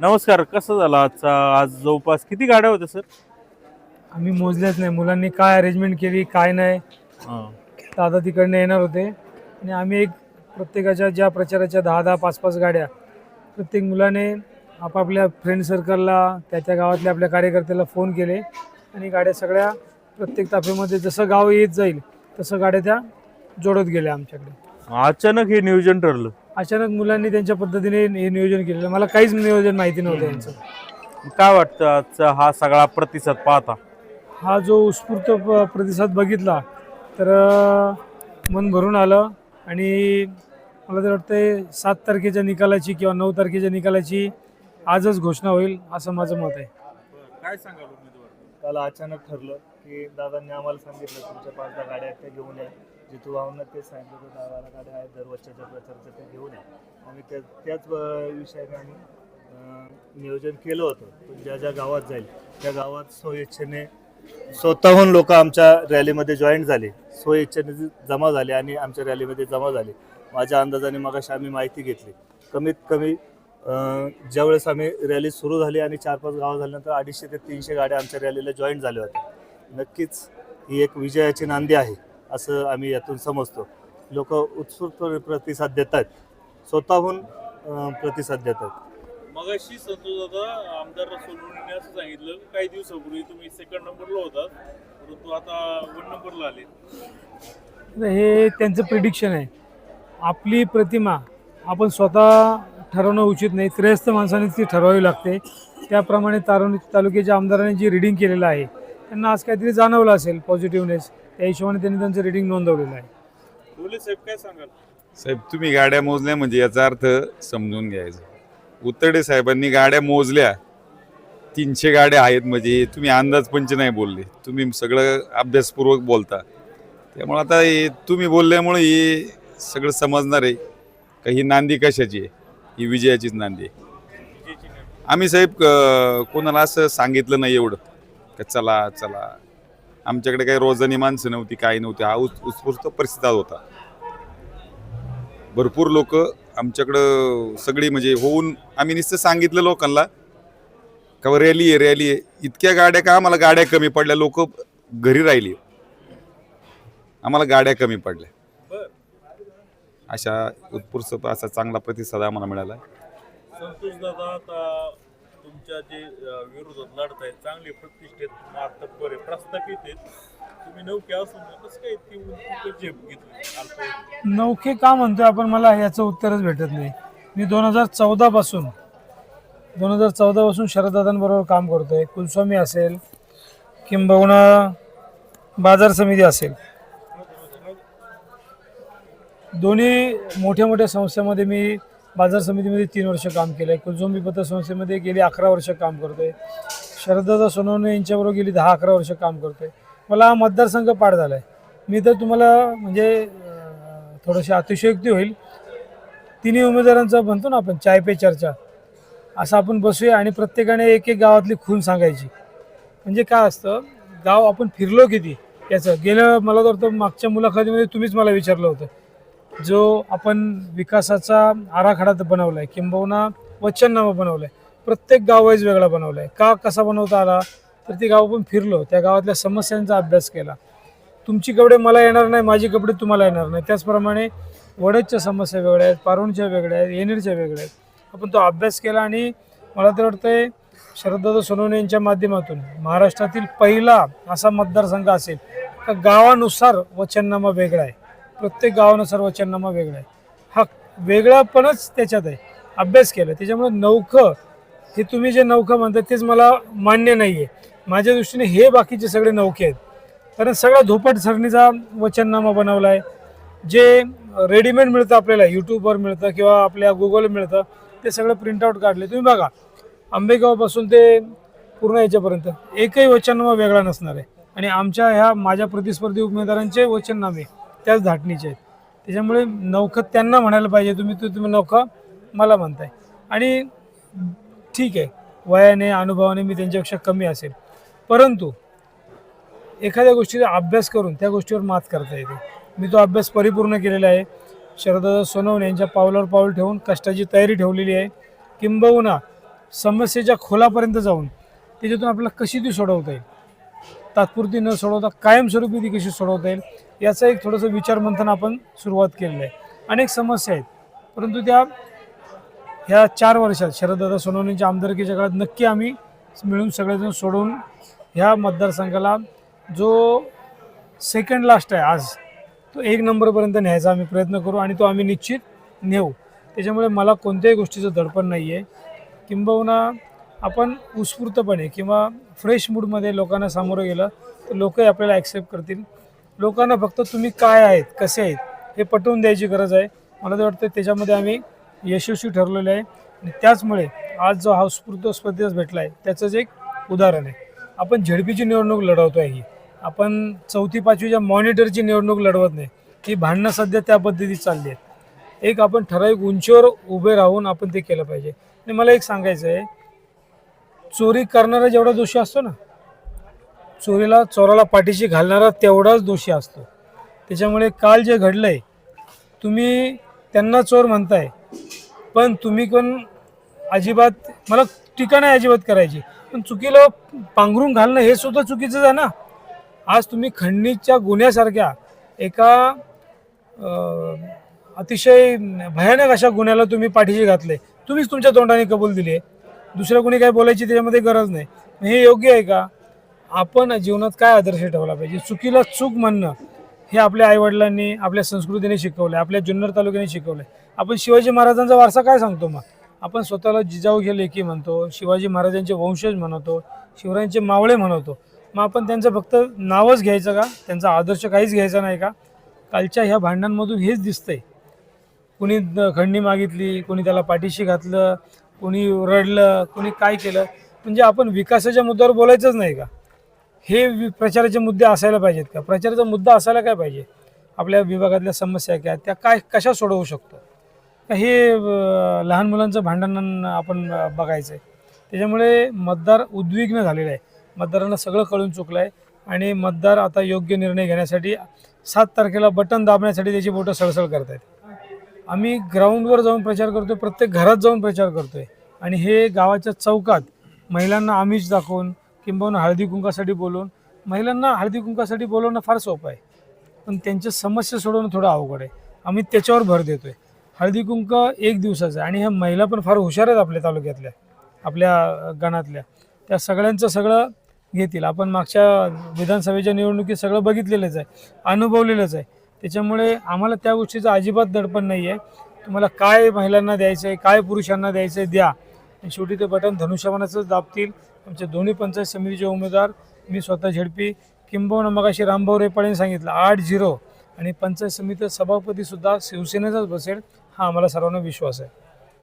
नमस्कार कसं झालं आजचा? आज जवळपास किती गाड्या होत्या सर? आम्ही मोजल्याच नाही. मुलांनी काय अरेंजमेंट केली काय नाही दादा तिकडनं येणार होते. आणि आम्ही एक प्रत्येकाच्या ज्या प्रचाराच्या दहा दहा पाच पाच गाड्या प्रत्येक मुलाने आपापल्या फ्रेंड सर्कलला त्या त्या गावातल्या आपल्या कार्यकर्त्याला फोन केले. आणि गाड्या सगळ्या प्रत्येक ताफेमध्ये जसं गाव येत जाईल तसं गाड्या त्या जोडत गेल्या आमच्याकडे. अचानक हे नियोजन ठरलं. अचानक मुलांनी त्यांच्या पद्धतीने हे नियोजन केलेलं मला काहीच नियोजन माहिती नव्हतं यांचं. काय वाटतं आजचा हा सगळा प्रतिसाद पाहता? हा जो उत्स्फूर्त प- प्रतिसाद बघितला तर अ, मन भरून आलं आणि मला तर वाटतंय सात तारखेच्या निकालाची किंवा नऊ तारखेच्या निकालाची आजच घोषणा होईल असं माझं मत आहे. काय सांगाल उमेदवार? काल अचानक ठरलं की दादांनी आम्हाला सांगितलं तुमच्या पाच दहा गाड्या आहेत त्या घेऊन या. जिथू भावना ते सांगितलं होतं गावाला गाड्या आहेत दरवर्षाच्या प्रचाराचं ते घेऊन या. आम्ही त्या त्याच विषयाने आम्ही नियोजन केलं होतं. पण ज्या ज्या गावात जाईल त्या गावात स्वइच्छेने स्वतःहून लोक आमच्या रॅलीमध्ये जॉईन झाले. स्वइच्छेने जमा झाले आणि आमच्या रॅलीमध्ये जमा झाले. माझ्या अंदाजाने मगाशी आम्ही माहिती घेतली. कमीत कमी ज्यावेळेस आम्ही रॅली सुरू झाली आणि चार पाच गावं झाल्यानंतर अडीचशे ते तीनशे गाड्या आमच्या रॅलीला जॉईन झाल्या होत्या. नक्कीच ही एक विजयाची नांदी आहे. असं आम्ही यातून समजतो. लोक उत्स्फूर्त प्रतिसाद देत आहेत स्वतःहून प्रतिसाद देत आहेत मगाशी संतोष दादा आमदार सोनवणेने असं सांगितलं काही दिवसापूर्वी तुम्ही सेकंड नंबरला होता परंतु आता वन नंबरला आले. हे त्यांचं प्रिडिक्शन आहे. आपली प्रतिमा आपण स्वतः ठरवणं उचित नाही. त्रयस्थ माणसाने ती ठरवावी लागते. त्याप्रमाणे तारुण तालुक्याच्या आमदारांनी जी रिडिंग केलेलं आहे त्यांना आज काहीतरी जाणवलं असेल पॉझिटिव्हनेस त्या हिशोबाने त्यांनी त्यांचं रिडिंग नोंदवलेलं आहे. बोले साहेब काय सांगाल? साहेब तुम्ही गाड्या मोजल्या म्हणजे याचा अर्थ समजून घ्यायचा. उतरडे साहेबांनी गाड्या मोजल्या. तीनशे गाड्या आहेत म्हणजे तुम्ही अंदाज पंच नाही बोलले. तुम्ही सगळं अभ्यासपूर्वक बोलता. त्यामुळे आता हे तुम्ही बोलल्यामुळे हे सगळं समजणार आहे. का ही नांदी कशाची आहे? ही विजयाचीच नांदी आहे. आम्ही साहेब कोणाला असं सांगितलं नाही एवढं. का चला चला. आमच्याकडे काही रोजानी माणसं नव्हती काही नव्हती. हा उत् उत्स्फूर्त परिस्थिती होता. भरपूर लोक आमच्याकडं सगळी म्हणजे होऊन आम्ही नुसतं सांगितलं लोकांना का रॅली आहे रॅली आहे. इतक्या गाड्या का आम्हाला गाड्या कमी पडल्या? लोक घरी राहिली. आम्हाला गाड्या कमी पडल्या. अशा उत्स्फूर्त असा चांगला प्रतिसाद आम्हाला मिळाला. तुमच्या जे विरोधात लढत आहेत चांगले प्रतिष्ठित मातब्बर बरे प्रस्थापित आहेत. तुम्ही नौके असून कसं काय ती झेप घेतली? नौके का म्हणतोय आपण? मला याचं उत्तरच भेटत नाही. मी दोन हजार चौदा पासून दोन हजार चौदा पासून शरददादांबरोबर काम करतोय. कुलस्वामी असेल किंबहुना बाजार समिती असेल. दोन्ही मोठ्या मोठ्या संस्थेमध्ये मी बाजार समितीमध्ये तीन वर्ष काम केलं आहे कुलजोंबी पतसंस्थेमध्ये गेली अकरा वर्ष काम करतो आहे शरददादा सोनवणे यांच्याबरोबर गेली दहा अकरा वर्ष काम करतो आहे मला हा मतदारसंघ पाठ झाला आहे मी तर तुम्हाला म्हणजे थोडंशी थोडीशी अतिशयोक्ती होईल. तिन्ही उमेदवारांचा म्हणतो ना आपण चाय पे चर्चा. असं आपण बसूया आणि प्रत्येकाने एक एक गावातली खून सांगायची. म्हणजे काय असतं गाव आपण फिरलो किती? याचं गेलं मला तर वाटतं मागच्या मुलाखतीमध्ये तुम्हीच मला विचारलं होतं. जो आपण विकासाचा आराखडा बनवला आहे किंबहुना वचननामा बनवला आहे प्रत्येक गाव वाईज वेगळा बनवला आहे का कसा बनवता आला? तर ती गाव पण फिरलो. त्या गावातल्या समस्यांचा अभ्यास केला. तुमची कपडे मला येणार नाही माझी कपडे तुम्हाला येणार नाही. त्याचप्रमाणे वडदच्या समस्या वेगळ्या आहेत पारोणच्या वेगळ्या आहेत येणेरच्या वेगळ्या आहेत. आपण तो अभ्यास केला आणि मला तर वाटतंय शरददादा सोनवणे यांच्या माध्यमातून महाराष्ट्रातील पहिला असा मतदारसंघ असेल. तर गावानुसार वचननामा वेगळा आहे. प्रत्येक गावानुसार वचननामा वेगळा आहे. हा वेगळापणच त्याच्यात आहे. अभ्यास केला. त्याच्यामुळे नौखं हे तुम्ही जे नौखं म्हणता तेच मला मान्य नाही आहे माझ्या दृष्टीने हे बाकीचे सगळे नौके आहेत. कारण सगळा धोपट सरणीचा वचननामा बनवला आहे जे रेडीमेड मिळतं आपल्याला यूट्यूबवर मिळतं किंवा आपल्या गुगल मिळतं ते सगळं प्रिंटआउट काढले. तुम्ही बघा आंबेगावपासून ते पूर्ण याच्यापर्यंत एकही वचननामा वेगळा नसणार आहे. आणि आमच्या ह्या माझ्या प्रतिस्पर्धी उमेदवारांचे वचननामे त्याच धाटणीचे आहेत. त्याच्यामुळे नौखं त्यांना म्हणायला पाहिजे तुम्ही तू तुम्ही नौखं मला म्हणताय. आणि ठीक आहे वयाने अनुभवाने मी त्यांच्यापेक्षा कमी असेल. परंतु एखाद्या गोष्टीचा अभ्यास करून त्या गोष्टीवर मात करता येते. मी तो अभ्यास परिपूर्ण केलेला आहे. शरदा सोनवणे यांच्या पावलावर पाऊल ठेवून कष्टाची तयारी ठेवलेली आहे. किंबहुना समस्येच्या खोलापर्यंत जाऊन त्याच्यातून आपल्याला कशी ती सोडवता येईल? तात्पुरती न सोडवता कायमस्वरूपी ती कशी सोडवता येईल? याचा एक थोडंसं विचारमंथन आपण सुरुवात केलेलं आहे. अनेक समस्या आहेत. परंतु त्या ह्या चार वर्षात शरददादा सोनवणेंच्या आमदारकीच्या काळात नक्की आम्ही मिळून सगळेजण सोडून ह्या मतदारसंघाला जो सेकंड लास्ट आहे आज तो एक नंबरपर्यंत न्यायचा आम्ही प्रयत्न करू आणि तो आम्ही निश्चित नेऊ. त्याच्यामुळे मला कोणत्याही गोष्टीचं दडपण नाही आहे किंबहुना आपण उत्स्फूर्तपणे किंवा फ्रेश मूडमध्ये लोकांना सामोरं गेलं तर लोकही आपल्याला ॲक्सेप्ट करतील. लोकांना फक्त तुम्ही काय आहेत कसे आहेत हे पटवून द्यायची गरज आहे. मला तर वाटतं त्याच्यामध्ये आम्ही यशस्वी ठरलेलो आहे. आणि त्याचमुळे आज जो हा स्पर्धेस भेटला आहे त्याचंच एक उदाहरण आहे. आपण झेडपीची निवडणूक लढवतो आहे ही. आपण चौथी पाचवीच्या मॉनिटरची निवडणूक लढवत नाही ही भांडणं सध्या त्या पद्धतीत चालली आहेत. एक आपण ठराविक उंचीवर उभे राहून आपण ते केलं पाहिजे. आणि मला एक सांगायचं आहे चोरी करणारा जेवढा दोषी असतो ना चोरीला चोराला पाठीशी घालणारा तेवढाच दोषी असतो. त्याच्यामुळे काल जे घडलंय तुम्ही त्यांना चोर म्हणताय पण तुम्ही पण अजिबात मला टीका नाही अजिबात करायची. पण चुकीला पांघरून घालणं हे सुद्धा चुकीचंच आहे ना? आज तुम्ही खंडणीच्या गुन्ह्यासारख्या एका अतिशय भयानक अशा गुन्ह्याला तुम्ही पाठीशी घातले तुम्हीच तुमच्या तोंडाने कबूल दिली आहे दुसरं कोणी काय बोलायची त्याच्यामध्ये गरज नाही. हे योग्य आहे का? आपण जीवनात काय आदर्श ठेवला पाहिजे? चुकीला चूक म्हणणं हे आपल्या आईवडिलांनी आपल्या संस्कृतीने शिकवलं आहे आपल्या जुन्नर तालुक्याने शिकवलं आहे आपण शिवाजी महाराजांचा वारसा काय सांगतो मग? आपण स्वतःला जिजाऊ घे लेखी म्हणतो शिवाजी महाराजांचे वंशज म्हणतो शिवरायांचे मावळे म्हणतो. मग आपण त्यांचं फक्त नावच घ्यायचं का? त्यांचा आदर्श काहीच घ्यायचा नाही का? कालच्या ह्या भांडणांमधून हेच दिसतंय. कुणी द- खंडणी मागितली कोणी त्याला पाठीशी घातलं कोणी रडलं कोणी काय केलं? म्हणजे आपण विकासाच्या मुद्द्यावर बोलायचंच नाही का? हे वि- प्रचाराचे मुद्दे असायला पाहिजेत का? प्रचाराचा मुद्दा असायला काय पाहिजे? आपल्या विभागातल्या समस्या काय? त्या काय कशा सोडवू शकतो? का हे लहान मुलांचं भांडण आपण बघायचं आहे त्याच्यामुळे मतदार उद्विग्न झालेला आहे. मतदारांना सगळं कळून चुकलं आहे आणि मतदार आता योग्य निर्णय घेण्यासाठी सात तारखेला बटन दाबण्यासाठी त्याची बोटं सळसळ करत आहेत आम्ही ग्राउंडवर जाऊन प्रचार करतो प्रत्येक घरात जाऊन प्रचार करतो आहे आणि हे गावाच्या चौकात महिलांना आमिष दाखवून किंबहुना हळदी कुंकासाठी बोलवून महिलांना हळदी कुंकासाठी बोलवणं फार सोपं आहे. पण त्यांच्या समस्या सोडवणं थोडं अवघड आहे. आम्ही त्याच्यावर भर देतोय. हळदी कुंक एक दिवसाचं आहे आणि ह्या महिला पण फार हुशार आहेत आपल्या तालुक्यातल्या आपल्या गणातल्या. त्या सगळ्यांचं सगळं घेतील. आपण मागच्या विधानसभेच्या निवडणुकीत सगळं बघितलेलंच आहे अनुभवलेलंच आहे. त्याच्यामुळे आम्हाला त्या गोष्टीचं अजिबात दडपण नाही आहे तुम्हाला काय महिलांना द्यायचं आहे काय पुरुषांना द्यायचं आहे द्या. आणि शेवटी ते बटन धनुष्यमानाचंच दाबतील. आमचे दोन्ही पंचायत समितीचे उमेदवार मी स्वतः झेडपी. किंबहुना मगाशी रामभाऊ रेपाळेने सांगितलं आठ झिरो. आणि पंचायत समिती सभापतीसुद्धा शिवसेनेचाच बसेल हा आम्हाला सर्वांना विश्वास आहे.